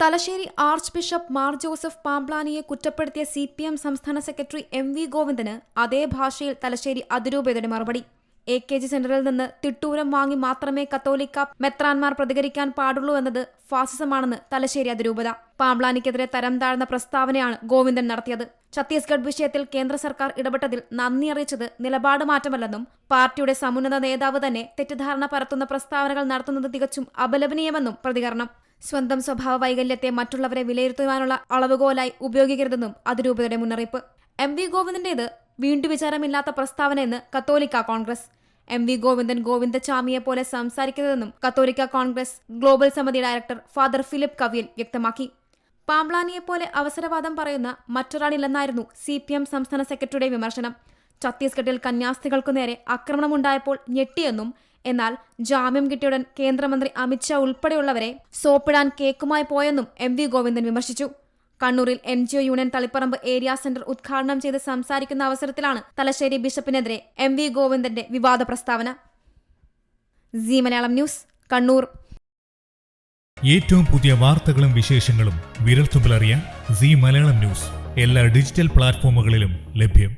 Thalassery arch bishop Mar Joseph പാംപ്ലാനിയെ കുറ്റപ്പെടുത്തിയ C P M സംസ്ഥാന secretary M V ഗോവിന്ദന് അതേ ഭാഷയിൽ തലശ്ശേരി അതിരൂപതയുടെ മറുപടി. എ കെ ജി സെന്ററിൽ നിന്ന് തിട്ടൂരം വാങ്ങി മാത്രമേ കത്തോലിക്ക മെത്രാൻമാർ പ്രതികരിക്കാൻ പാടുള്ളൂ എന്നത് ഫാസിസമാണെന്ന് തലശ്ശേരി അതിരൂപത. പാംപ്ലാനിക്കെതിരെ തരം താഴ്ന്ന പ്രസ്താവനയാണ് ഗോവിന്ദൻ നടത്തിയത്. ഛത്തീസ്ഗഡ് വിഷയത്തിൽ കേന്ദ്ര സർക്കാർ ഇടപെട്ടതിൽ നന്ദി അറിയിച്ചത് നിലപാട് മാറ്റമല്ലെന്നും പാർട്ടിയുടെ സമുന്നത നേതാവ് തന്നെ തെറ്റിദ്ധാരണ പരത്തുന്ന പ്രസ്താവനകൾ നടത്തുന്നത് തികച്ചും അപലപനീയമെന്നും പ്രതികരണം. സ്വന്തം സ്വഭാവ വൈകല്യത്തെ മറ്റുള്ളവരെ വിലയിരുത്തുവാനുള്ള അളവുകോലായി ഉപയോഗിക്കരുതെന്നും അതിരൂപതയുടെ മുന്നറിയിപ്പ്. എം വി ഗോവിന്ദന്റേത് വീണ്ടു വിചാരമില്ലാത്ത പ്രസ്താവനയെന്ന് Catholic Congress. M V Govindan ഗോവിന്ദചാമിയെ പോലെ സംസാരിക്കരുതെന്നും കത്തോലിക്ക കോൺഗ്രസ് ഗ്ലോബൽ സമിതി ഡയറക്ടർ ഫാദർ ഫിലിപ്പ് കവിയൽ വ്യക്തമാക്കി. പാംബ്ലാനിയെപ്പോലെ അവസരവാദം പറയുന്ന മറ്റൊരാളില്ലെന്നായിരുന്നു സി പി എം സംസ്ഥാന സെക്രട്ടറിയുടെ വിമർശനം. ഛത്തീസ്ഗഡിൽ കന്യാസ്ത്രീകൾക്കു നേരെ ആക്രമണമുണ്ടായപ്പോൾ ഞെട്ടിയെന്നും എന്നാൽ ജാമ്യം കിട്ടിയുടൻ കേന്ദ്രമന്ത്രി അമിത്ഷാ ഉൾപ്പെടെയുള്ളവരെ സോപ്പിടാൻ കേക്കുമായി പോയെന്നും എം വി ഗോവിന്ദൻ വിമർശിച്ചു. കണ്ണൂരിൽ N G O union Taliparamba area centre ഉദ്ഘാടനം ചെയ്ത് സംസാരിക്കുന്ന അവസരത്തിലാണ് തലശ്ശേരി ബിഷപ്പിനെതിരെ എം വി ഗോവിന്ദന്റെ വിവാദ പ്രസ്താവന. C Malayalam news Kannur. ഏറ്റവും പുതിയ വാർത്തകളും വിശേഷങ്ങളും വിരൽത്തുമ്പിലറിയാൻ സി മലയാളം ന്യൂസ് എല്ലാ ഡിജിറ്റൽ പ്ലാറ്റ്ഫോമുകളിലും ലഭ്യം.